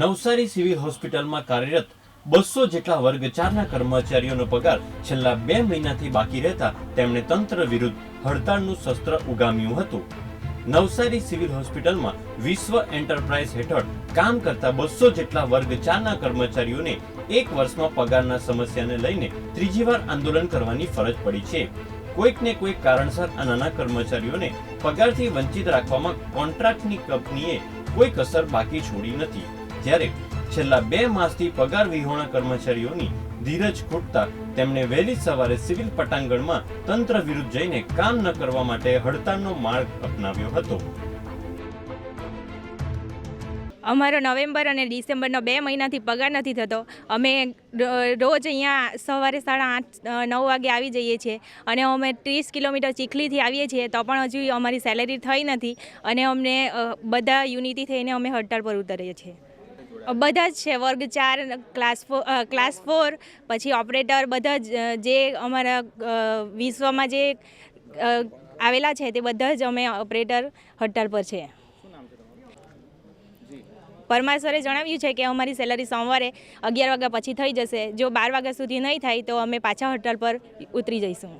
Navsari civil હોસ્પિટલમાં કાર્યરત બસો જેટલા વર્ગ ચારના કર્મચારીઓનો પગાર છેલ્લા બે મહિનાથી બાકી રહેતા તેમણે તંત્ર વિરુદ્ધ હડતાળનું શસ્ત્ર ઉગામ્યું હતું. નવસારી સિવિલ હોસ્પિટલમાં વિશ્વ એન્ટરપ્રાઇઝ હેઠળ કામ કરતા બસો જેટલા વર્ગ ચારના કર્મચારીઓને એક વર્ષમાં પગારના સમસ્યાને લઈને ત્રીજી વાર આંદોલન કરવાની ફરજ પડી છે. કોઈક ને કોઈક કારણસર આ નાના કર્મચારીઓને પગારથી વંચિત રાખવામાં કોન્ટ્રાક્ટની કંપનીએ કોઈ કસર બાકી છોડી નથી. જ્યારે છેલ્લા બે માસથી પગાર વિહોણા કર્મચારીઓની ધીરજ ખૂટતા તેમણે વહેલી સવારે સિવિલ પટાંગણમાં તંત્ર વિરુદ્ધ જઈને કામ ન કરવા માટે હડતાળનો માર્ગ અપનાવ્યો હતો. અમારો નવેમ્બર અને ડિસેમ્બરનો બે મહિનાથી પગાર નથી થતો. અમે રોજ અહીંયા સવારે સાડા આઠ નવ વાગે આવી જઈએ છીએ અને અમે ત્રીસ કિલોમીટર ચીખલીથી આવીએ છીએ તો પણ હજુ અમારી સેલેરી થઈ નથી અને અમને બધા યુનિટી થઈને અમે હડતાળ પર ઉતરીએ છીએ. બધા જ છે. વર્ગ ચાર ક્લાસ ફોર ક્લાસ ફોર પછી ઓપરેટર બધા જ જે અમારા વિશ્વમાં જે આવેલા છે તે બધા જ અમે ઓપરેટર હડતાળ પર છે. પરમાર જણાવ્યું છે કે અમારી સેલરી સોમવારે અગિયાર વાગ્યા પછી થઈ જશે. જો બાર વાગ્યા સુધી નહીં થાય તો અમે પાછા હડતાળ પર ઉતરી જઈશું.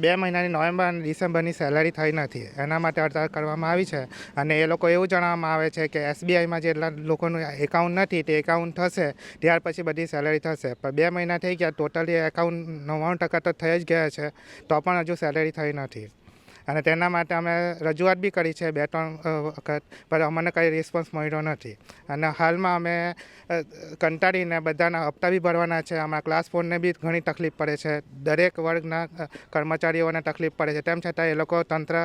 બે મહિનાની નવેમ્બર અને ડિસેમ્બરની સેલરી થઈ નથી. એના માટે હડતાળ કરવામાં આવી છે. અને એ લોકો એવું જણાવવામાં આવે છે કે એસબીઆઈમાં જેટલા લોકોનું એકાઉન્ટ નથી, તે એકાઉન્ટ થશે, ત્યાર પછી બધી સેલરી થશે. પણ બે મહિના થઈ ગયા, ટોટલી એકાઉન્ટ નવ્વાણું ટકા તો થઈ જ ગયા છે, તો પણ હજુ સેલરી થઈ નથી. અને તેના માટે અમે રજૂઆત બી કરી છે બે ત્રણ વખત, પણ અમને કંઈ રિસ્પોન્સ મળ્યો નથી. અને હાલમાં અમે કંટાળીને બધાના હપ્તા બી ભરવાના છે. અમારા ક્લાસ ફોરને બી ઘણી તકલીફ પડે છે. દરેક વર્ગના કર્મચારીઓને તકલીફ પડે છે. તેમ છતાં એ લોકો તંત્ર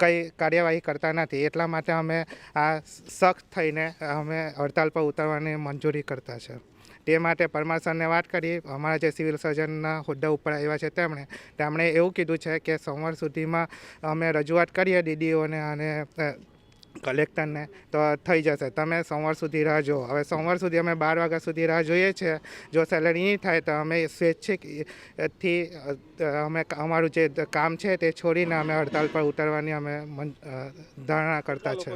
કંઈ કાર્યવાહી કરતા નથી. એટલા માટે અમે આ સખ્ત થઈને અમે હડતાલ પર ઉતરવાની મંજૂરી કરતા છે. તે માટે પરમાર સરને વાત કરી. અમારા જે સિવિલ સર્જનના હોદ્દા ઉપર આવ્યા છે તેમણે. તેમણે એવું કીધું છે કે સોમવાર સુધીમાં અમે રજૂઆત કરીએ ડીડીઓને અને કલેક્ટરને તો થઈ જશે. તમે સોમવાર સુધી રાહ જુઓ. હવે સોમવાર સુધી અમે બાર વાગ્યા સુધી રાહ જોઈએ છીએ જો સેલેરી નહીં થાય તો અમે સ્વૈચ્છિક અ, થી અ, અમે અમારું જે કામ છે તે છોડીને અમે હડતાલ પર ઉતરવાની અમે મન- ધારણા કરતા છે.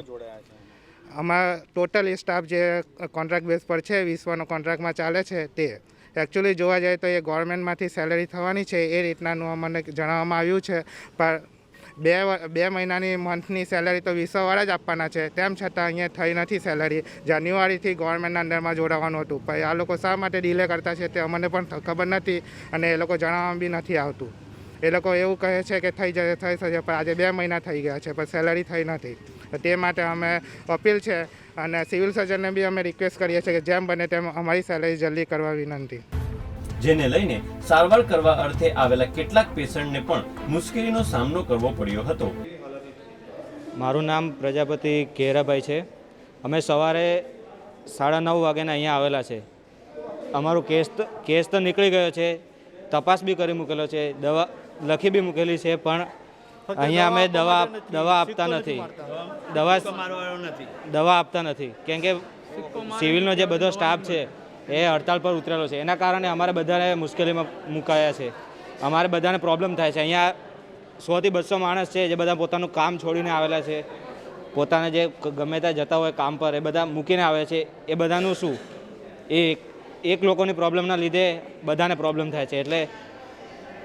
અમારા ટોટલ સ્ટાફ જે કોન્ટ્રાક્ટ બેઝ પર છે, વિશ્વનો કોન્ટ્રાક્ટમાં ચાલે છે, તે. એકચ્યુઅલી જોવા જાય તો એ ગવર્મેન્ટમાંથી સેલરી થવાની છે, એ રીતનાનું અમને જણાવવામાં આવ્યું છે. પણ બે બે મહિનાની મંથની સેલરી તો વિશ્વવાળા જ આપવાના છે. તેમ છતાં અહીંયા થઈ નથી સેલરી જાન્યુઆરીથી ગવર્મેન્ટના અંડરમાં જોડાવાનું હતું. પણ આ લોકો શા માટે ડિલે કરતા છે તે અમને પણ ખબર નથી અને એ લોકો જણાવવામાં બી નથી આવતું. એ લોકો એવું કહે છે કે થઈ જશે થઈ જશે, પણ આજે બે મહિના થઈ ગયા છે, પણ સેલરી થઈ નથી. તો તે માટે અમે અપીલ છે અને સિવિલ સર્જનને બી અમે રિક્વેસ્ટ કરીએ છીએ કે જેમ બને તેમ અમારી સેલરી જલ્દી કરવા વિનંતી. જેને લઈને સારવાર કરવા અર્થે આવેલા કેટલાક પેશન્ટને પણ મુશ્કેલીનો સામનો કરવો પડ્યો હતો. મારું નામ પ્રજાપતિ કેરાભાઈ છે. અમે સવારે સાડા નવ વાગ્યાના અહીંયા આવેલા છે. અમારો કેસ તો કેસ તો નીકળી ગયો છે. તપાસ બી કરી મૂકેલો છે. દવા લખી બી મૂકેલી છે પણ અહીંયા અમે દવા દવા આપતા નથી દવા દવા આપતા નથી. કેમ કે સિવિલનો જે બધો સ્ટાફ છે એ હડતાલ પર ઉતરેલો છે. એના કારણે અમારે બધાને મુશ્કેલીમાં મુકાયા છે. અમારે બધાને પ્રોબ્લેમ થાય છે. અહીંયા સોથી બસો માણસ છે જે બધા પોતાનું કામ છોડીને આવેલા છે. પોતાને જે ગમે ત્યાં જતા હોય કામ પર એ બધા મૂકીને આવે છે. એ બધાનું શું? એ એક- એક લોકોની પ્રોબ્લેમના લીધે બધાને પ્રોબ્લેમ થાય છે. એટલે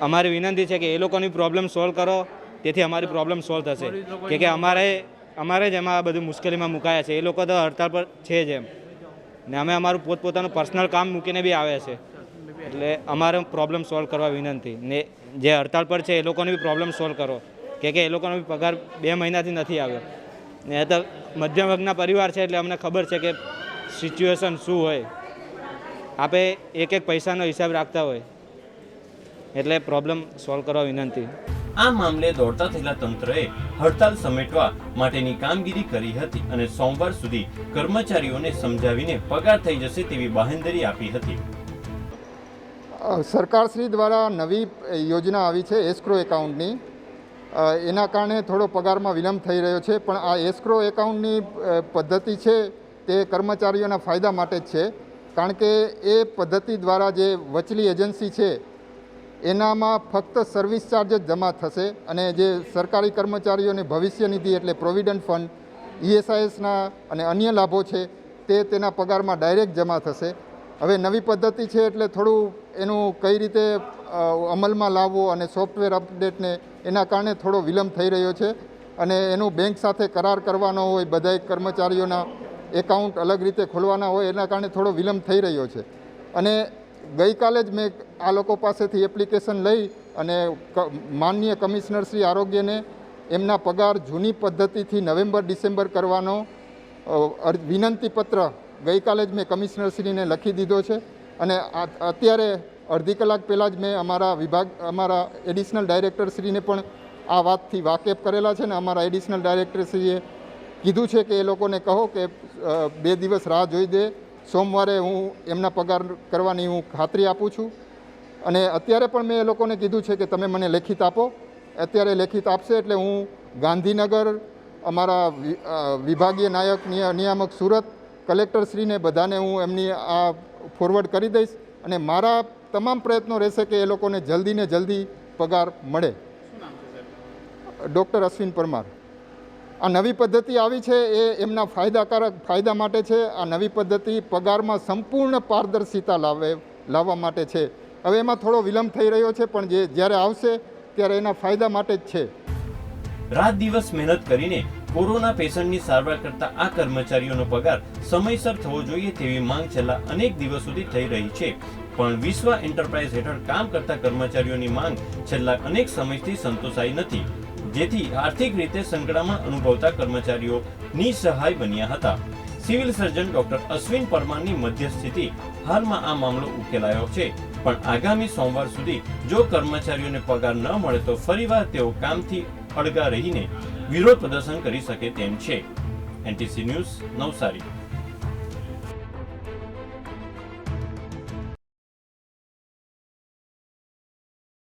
અમારી વિનંતી છે કે એ લોકોની પ્રોબ્લેમ સોલ્વ કરો. તેથી અમારી પ્રોબ્લેમ સોલ્વ થશે. કે કે અમારે અમારે જ એમાં બધું મુશ્કેલીમાં મુકાયા છે. એ લોકો તો હડતાળ પર છે જ એમ. ને અમે અમારું પોતપોતાનું પર્સનલ કામ મૂકીને બી આવ્યા છે. એટલે અમારે પ્રોબ્લેમ સોલ્વ કરવા વિનંતી. ને જે હડતાળ પર છે એ લોકોને બી પ્રોબ્લેમ સોલ્વ કરો. કે કે એ લોકોનો બી પગાર બે મહિનાથી નથી આવ્યો. ને તો મધ્યમ વર્ગના પરિવાર છે એટલે અમને ખબર છે કે સિચ્યુએશન શું હોય. આપે એક એક પૈસાનો હિસાબ રાખતા હોય. એટલે પ્રોબ્લેમ સોલ્વ કરવા વિનંતી. આ મામલે દોડતા થયેલા તંત્રએ હડતાલ સમેટવા માટેની કામગીરી કરી હતી અને સોમવાર સુધી કર્મચારીઓને સમજાવીને પગાર થઈ જશે તેવી બાહેંધરી આપી હતી. સરકારશ્રી દ્વારા નવી યોજના આવી છે એસ્ક્રો એકાઉન્ટની. એના કારણે થોડો પગારમાં વિલંબ થઈ રહ્યો છે, પણ આ એસ્ક્રો એકાઉન્ટની પદ્ધતિ છે તે કર્મચારીઓના ફાયદા માટે જ છે. કારણ કે એ પદ્ધતિ દ્વારા જે વચલી એજન્સી છે એનામાં ફક્ત સર્વિસ ચાર્જ જ જમા થશે અને જે સરકારી કર્મચારીઓની ભવિષ્ય નિધિ એટલે પ્રોવિડન્ટ ફંડ ઈએસઆઈએસના અને અન્ય લાભો છે, તે તેના પગારમાં ડાયરેક્ટ જમા થશે. હવે નવી પદ્ધતિ છે એટલે થોડું એનું કઈ રીતે અમલમાં લાવવું અને સોફ્ટવેર અપડેટને એના કારણે થોડો વિલંબ થઈ રહ્યો છે અને એનું બેંક સાથે કરાર કરવાનો હોય, બધાય કર્મચારીઓના એકાઉન્ટ અલગ રીતે ખોલવાના હોય, એના કારણે થોડો વિલંબ થઈ રહ્યો છે. અને ગઈકાલે જ મેં આ લોકો પાસેથી એપ્લિકેશન લઈ અને માનનીય કમિશનર શ્રી આરોગ્યને એમના પગાર જૂની પદ્ધતિથી નવેમ્બર, ડિસેમ્બર કરવાનો વિનંતી પત્ર ગઈકાલે જ મેં કમિશનરશ્રીને લખી દીધો છે. અને અત્યારે અડધી કલાક પહેલાં જ મેં અમારા વિભાગ, અમારા એડિશનલ ડાયરેક્ટરશ્રીને પણ આ વાતથી વાકેફ કરેલા છે ને અમારા એડિશનલ ડાયરેક્ટરશ્રીએ કીધું છે કે એ લોકોને કહો કે બે દિવસ રાહ જોઈ દે. સોમવારે હું એમના પગાર કરવાની હું ખાતરી આપું છું. અને અત્યારે પણ મેં એ લોકોને કીધું છે કે તમે મને લેખિત આપો. અત્યારે લેખિત આપશે એટલે હું ગાંધીનગર, અમારા વિભાગીય નાયક, નિયા- નિયામક સુરત કલેક્ટરશ્રીને બધાને હું એમની આ ફોરવર્ડ કરી દઈશ અને મારા તમામ પ્રયત્નો રહેશે કે એ લોકોને જલ્દીને જલ્દી પગાર મળે. ડૉક્ટર અશ્વિન પરમાર. આ નવી પદ્ધતિ આવી છે એ એમના ફાયદાકારક ફાયદા માટે છે. આ નવી પદ્ધતિ પગારમાં સંપૂર્ણ પારદર્શિતા લાવે, લાવવા માટે છે. હવે એમાં થોડો વિલંબ થઈ રહ્યો છે, પણ જે જ્યારે આવશે ત્યારે એના ફાયદા માટે જ છે. રાત દિવસ મહેનત કરીને કોરોના પેશન્ટની સારવાર કરતા આ કર્મચારીઓનો પગાર સમયસર થવો જોઈએ તેવી માંગ છેલ્લા અનેક દિવસ સુધી થઈ રહી છે. પણ વિશ્વ એન્ટરપ્રાઇઝ હેઠળ કામ કરતા કર્મચારીઓની માંગ છેલ્લા અનેક સમયથી સંતોષાઈ નથી. જેથી આર્થિક રીતે સંકળામણ અનુભવતા કર્મચારીઓ નિસહાય બન્યા હતા. સિવિલ સર્જન ડોક્ટર અશ્વિન પરમારની મધ્યસ્થિતિ હાલમાં આ મામલો ઉકેલાયો છે. પણ આગામી સોમવાર સુધી જો કર્મચારીઓને પગાર ન મળે તો ફરીવાર તેઓ કામથી અળગા રહીને વિરોધ પ્રદર્શન કરી શકે તેમ છે. NTC news Navsari.